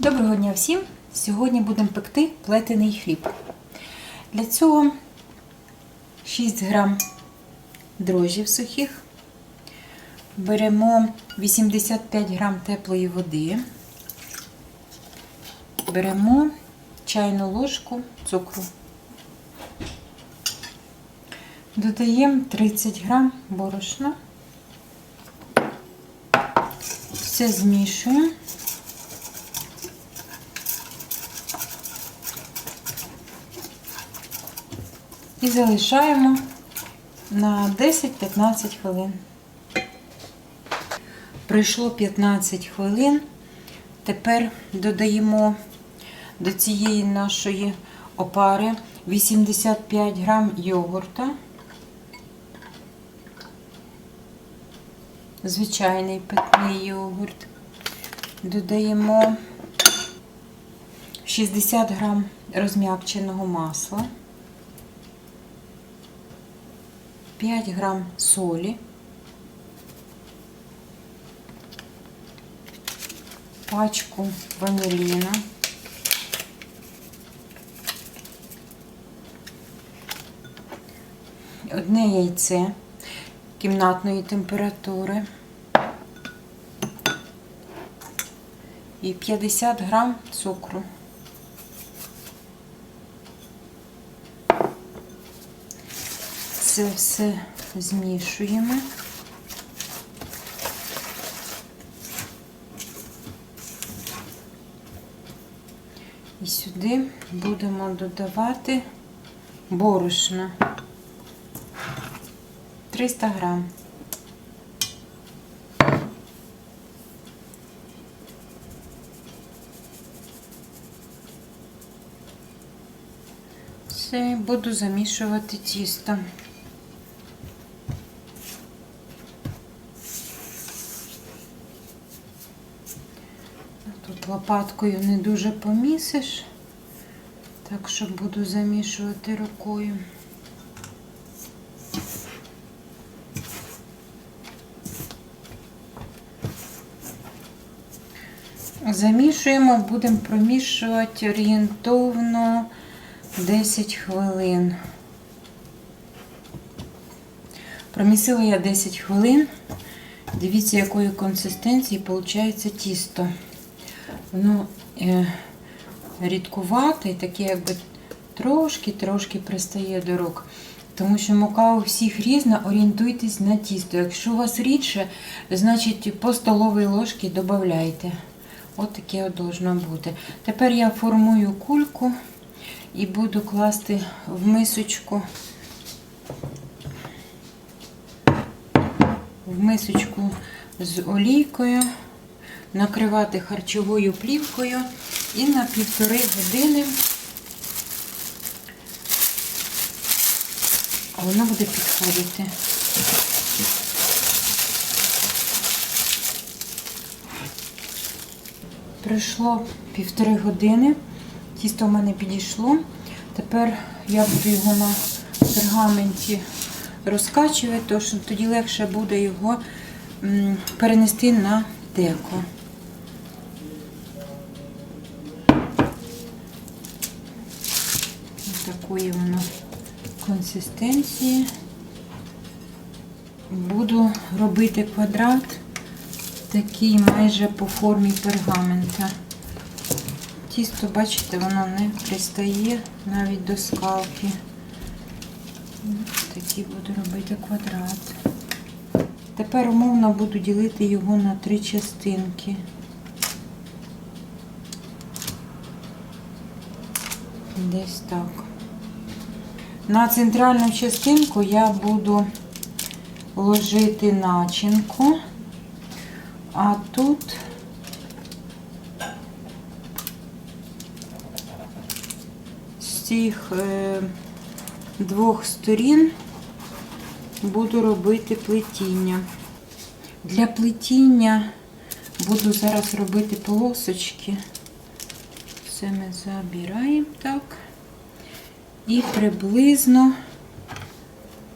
Доброго дня всім! Сьогодні будемо пекти плетений хліб. Для цього 6 грам дрожжів сухих. Беремо 85 грам теплої води. Беремо чайну ложку цукру. Додаємо 30 грам борошна. Все змішуємо. І залишаємо на 10-15 хвилин. Пройшло 15 хвилин. Тепер додаємо до цієї нашої опари 85 грам йогурта. Звичайний питний йогурт. Додаємо 60 грам розм'якченого масла. 5 грам солі, пачку ваніліна, одне яйце кімнатної температури. І 50 грам цукру. Це все змішуємо. І сюди будемо додавати борошно 300 грам. Все, буду замішувати тісто. Тут лопаткою не дуже помісиш, так що буду замішувати рукою. Замішуємо, будемо промішувати орієнтовно 10 хвилин. Промісила я 10 хвилин. Дивіться, якої консистенції виходить тісто. Воно е, рідкувате таке, якби трошки-трошки пристає до рук. Тому що мука у всіх різна, орієнтуйтесь на тісто. Якщо у вас рідше, значить по столовій ложці додавайте. От таке от должно бути. Тепер я формую кульку і буду класти в мисочку. В мисочку з олійкою, накривати харчовою плівкою і на півтори години воно буде підходити. Пройшло півтори години, тісто в мене підійшло. Тепер я буду його на пергаменті розкачувати, тому що тоді легше буде його перенести на деко. Такої воно консистенції. Буду робити квадрат такий майже по формі пергамента. Тісто, бачите, воно не пристає навіть до скалки. Такий буду робити квадрат. Тепер умовно буду ділити його на три частинки. Десь так. На центральну частинку я буду ложити начинку. А тут з цих е, двох сторін буду робити плетіння. Для плетіння буду зараз робити полосочки. Все ми забираємо так. І приблизно,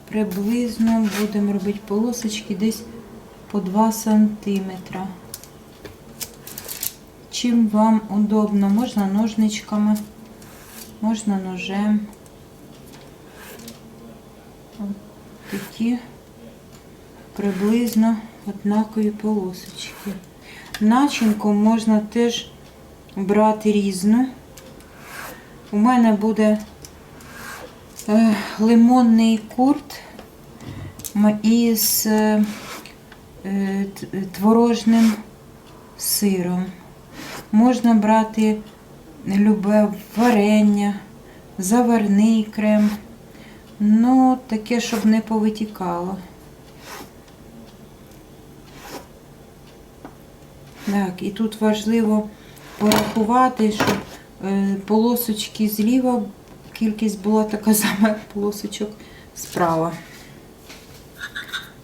приблизно будемо робити полосочки десь по 2 сантиметра. чим вам удобно. Можна ножничками, можна ножем. От такі приблизно однакові полосочки. Начинку можна теж брати різну. У мене буде лимонний курт із е, е, творожним сиром. Можна брати любе варення, заварний крем. Ну, таке, щоб не повитікало. Так, і тут важливо порахувати, щоб е, полосочки зліва кількість була така сама, як полосочок справа.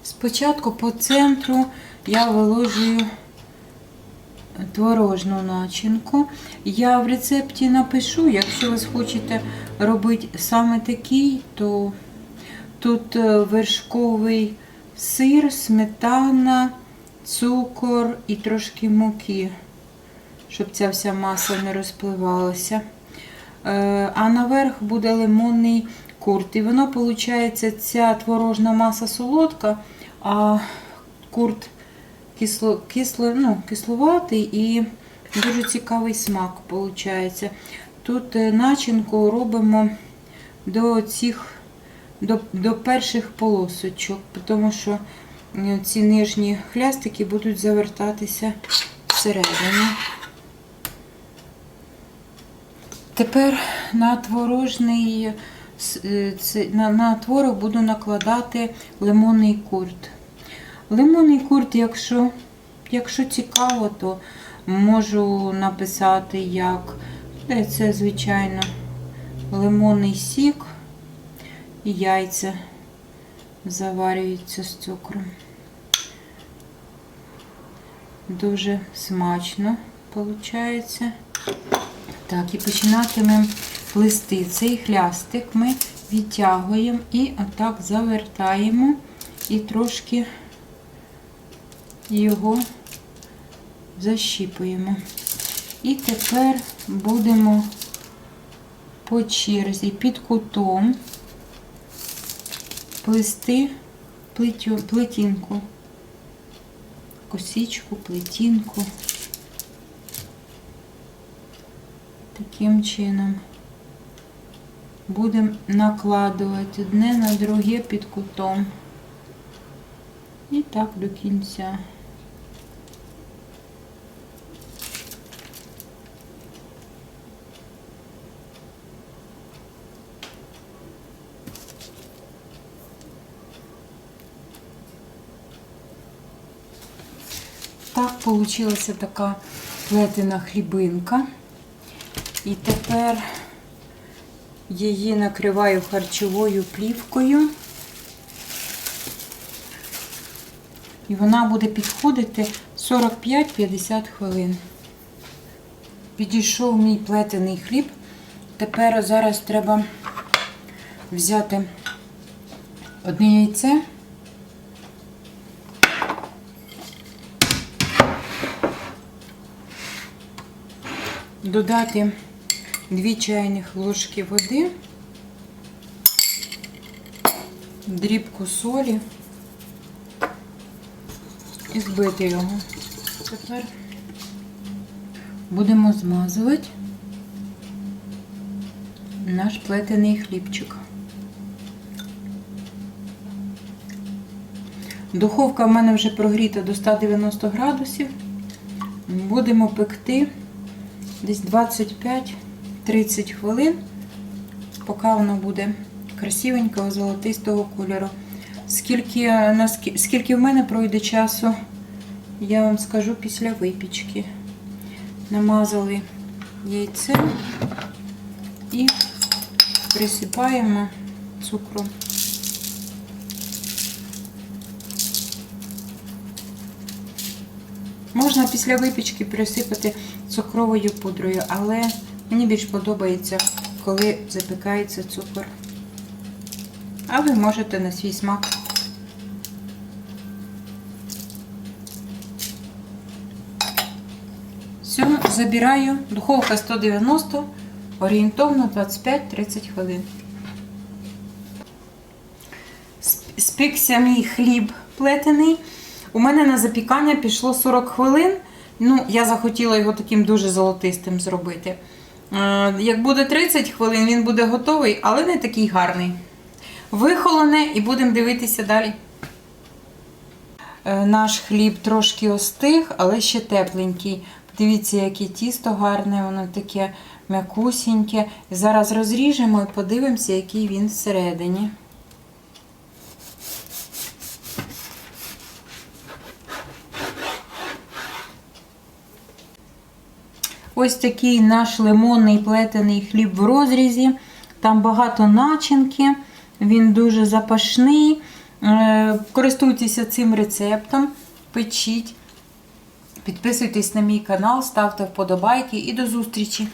Спочатку по центру я виложую творожну начинку. Я в рецепті напишу, якщо ви хочете робити саме такий, то тут е, вершковий сир, сметана, цукор і трошки муки, щоб ця вся маса не розпливалася. Е, А наверх буде лимонний курт. І воно, виходить, ця творожна маса солодка, а курт кисло, кисло, ну, кисловатий і дуже цікавий смак виходить. Тут е, начинку робимо до цих до, до перших полосочок, тому що е, ці нижні хлястики будуть завертатися всередину. Тепер на творожний е, на, на творог буду накладати лимонний курт. Лимонний курт, якщо, якщо цікаво, то можу написати як Е, це, звичайно, лимонний сік і яйця заварюються з цукром. Дуже смачно виходить. Так, і починатимемо плести. Цей хлястик ми відтягуємо і отак завертаємо і трошки його защіпуємо. І тепер будемо по черзі під кутом плести плетінку, косичку, плетінку. Таким чином будемо накладувати одне на друге під кутом. І так до кінця. Так получилася така плетена хлібинка. І тепер її накриваю харчовою плівкою. І вона буде підходити 45-50 хвилин. Підійшов мій плетений хліб. Тепер зараз треба взяти одне яйце. Додати 2 чайних ложки води, дрібку солі і збити його. Тепер будемо змазувати наш плетений хлібчик. Духовка в мене вже прогріта до 190 градусів. Будемо пекти десь 25-30 хвилин, поки воно буде красивенького золотистого кольору. Скільки, скільки в мене пройде часу, я вам скажу після випічки. Намазали яйце і присипаємо цукром. Можна після випічки присипати цукровою пудрою, але мені більш подобається, коли запікається цукор. А ви можете на свій смак. Все, забираю. Духовка 190, орієнтовно 25-30 хвилин. Спікся мій хліб плетений. У мене на запікання пішло 40 хвилин. Ну, я захотіла його таким дуже золотистим зробити. Е, Як буде 30 хвилин, він буде готовий, але не такий гарний. Вихолоне і будемо дивитися далі. Е, Наш хліб трошки остиг, але ще тепленький. Подивіться, яке тісто гарне, воно таке м'якусіньке. Зараз розріжемо і подивимося, який він всередині. Ось такий наш лимонний плетений хліб в розрізі. Там багато начинки, він дуже запашний. Е, Користуйтеся цим рецептом, печіть. Підписуйтесь на мій канал, ставте вподобайки і до зустрічі!